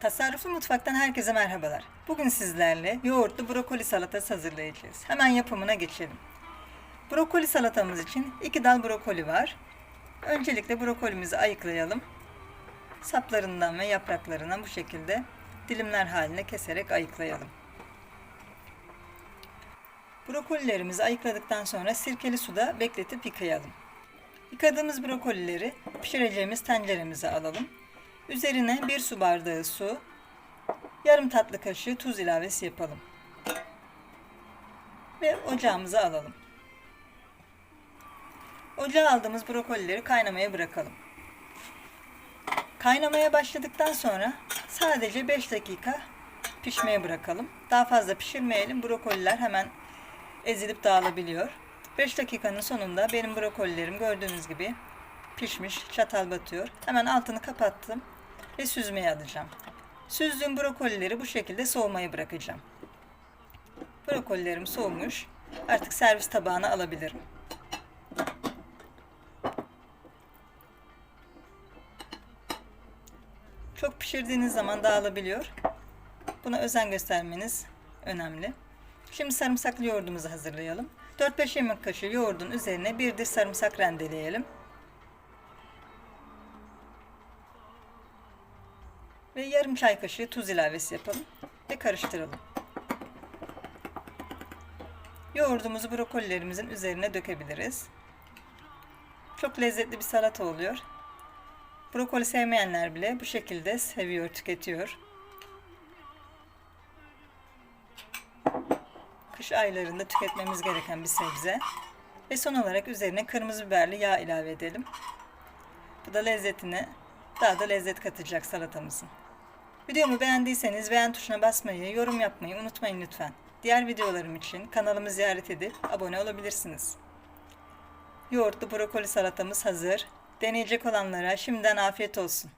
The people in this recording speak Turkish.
Tasarruflu Mutfak'tan herkese merhabalar. Bugün sizlerle yoğurtlu brokoli salatası hazırlayacağız. Hemen yapımına geçelim. Brokoli salatamız için 2 dal brokoli var. Öncelikle brokolimizi ayıklayalım. Saplarından ve yapraklarından bu şekilde dilimler haline keserek ayıklayalım. Brokolilerimizi ayıkladıktan sonra sirkeli suda bekletip yıkayalım. Yıkadığımız brokolileri pişireceğimiz tenceremize alalım. Üzerine bir su bardağı su, yarım tatlı kaşığı tuz ilavesi yapalım. Ve ocağımıza alalım. Ocağa aldığımız brokolileri kaynamaya bırakalım. Kaynamaya başladıktan sonra sadece 5 dakika pişmeye bırakalım. Daha fazla pişirmeyelim. Brokoliler hemen ezilip dağılabiliyor. 5 dakikanın sonunda benim brokolilerim gördüğünüz gibi pişmiş, çatal batıyor. Hemen altını kapattım ve süzmeye alacağım. Süzdüğüm brokolileri bu şekilde soğumaya bırakacağım. Brokolilerim soğumuş. Artık servis tabağına alabilirim. Çok pişirdiğiniz zaman dağılabiliyor. Buna özen göstermeniz önemli. Şimdi sarımsaklı yoğurdumuzu hazırlayalım. 4-5 yemek kaşığı yoğurdun üzerine bir diş sarımsak rendeleyelim. Ve yarım çay kaşığı tuz ilavesi yapalım ve karıştıralım. Yoğurdumuzu brokolilerimizin üzerine dökebiliriz. Çok lezzetli bir salata oluyor. Brokoli sevmeyenler bile bu şekilde seviyor, tüketiyor. Kış aylarında tüketmemiz gereken bir sebze. Ve son olarak üzerine kırmızı biberli yağ ilave edelim. Bu da lezzetine daha da lezzet katacak salatamızın. Videomu beğendiyseniz beğen tuşuna basmayı, yorum yapmayı unutmayın lütfen. Diğer videolarım için kanalımı ziyaret edip abone olabilirsiniz. Yoğurtlu brokoli salatamız hazır. Deneyecek olanlara şimdiden afiyet olsun.